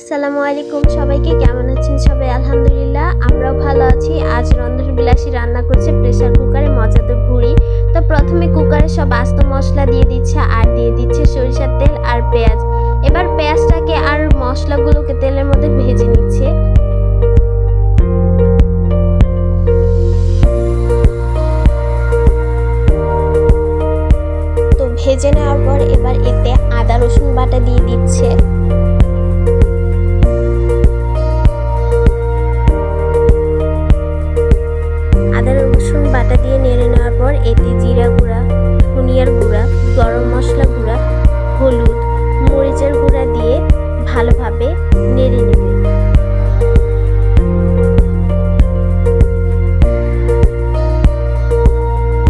আসসালামু আলাইকুম, সবাইকে কেমন আছেন সবাই? আলহামদুলিল্লাহ, আমরাও ভালো আছি। আজ রন্ধন বিলাসী রান্না করছে প্রেসার কুকারে মজাদার ভুড়ি। তো প্রথমে কুকারে সব আস্ত মশলা দিয়ে দিচ্ছে, আর দিয়ে দিচ্ছে সরিষার তেল আর পেঁয়াজ। এবার পেঁয়াজটাকে আর মশলাগুলোকে তেলের মধ্যে ভেজে নিচ্ছে। তো ভেজে নেওয়ার পর এবার এতে আদা রসুন বাটা দিয়ে দিচ্ছে। বাটা দিয়ে নেড়ে নেওয়ার পর এতে জিরা গুঁড়া, ধনিয়ার গুঁড়া, গরম মশলা গুঁড়া, হলুদ, মরিচের গুঁড়া দিয়ে ভালোভাবে নেড়ে নেবে।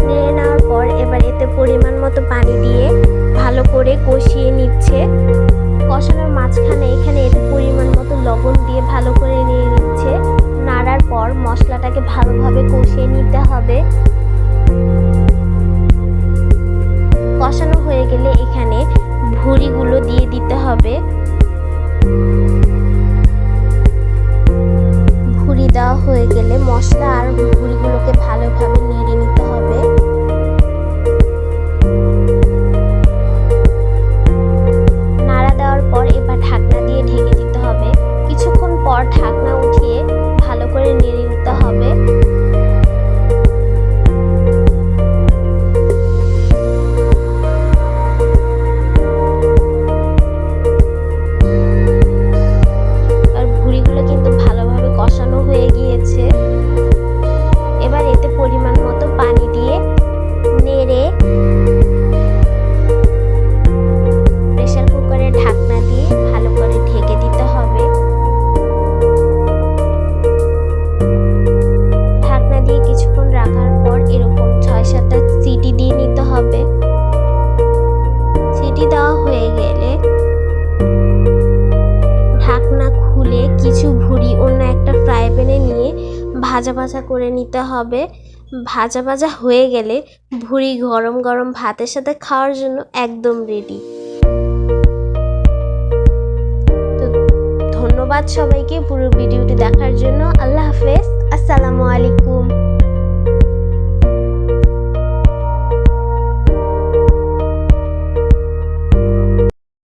নেড়ে নেওয়ার পর এবার এতে পরিমাণ মতো পানি দিয়ে নিতে হবে, কষানো হয়ে গেলে এখানে ভুড়িগুলো দিয়ে দিতে হবে। ভুড়ি দেওয়া হয়ে গেলে মশলা আর ভুড়িগুলোকে ভালোভাবে নেড়ে নিতে হবে। নাড়া দেওয়ার পর এবার ঢাকনা দিয়ে ঢেকে দিতে হবে। কিছুক্ষণ পর ঢাকনা ভাজা ভাজা করে নিতে হবে। ভাজা ভাজা হয়ে গেলে ভুড়ি গরম গরম ভাতের সাথে খাওয়ার জন্য একদম রেডি ধন্যবাদ সবাইকে পুরো ভিডিওটি দেখার জন্য।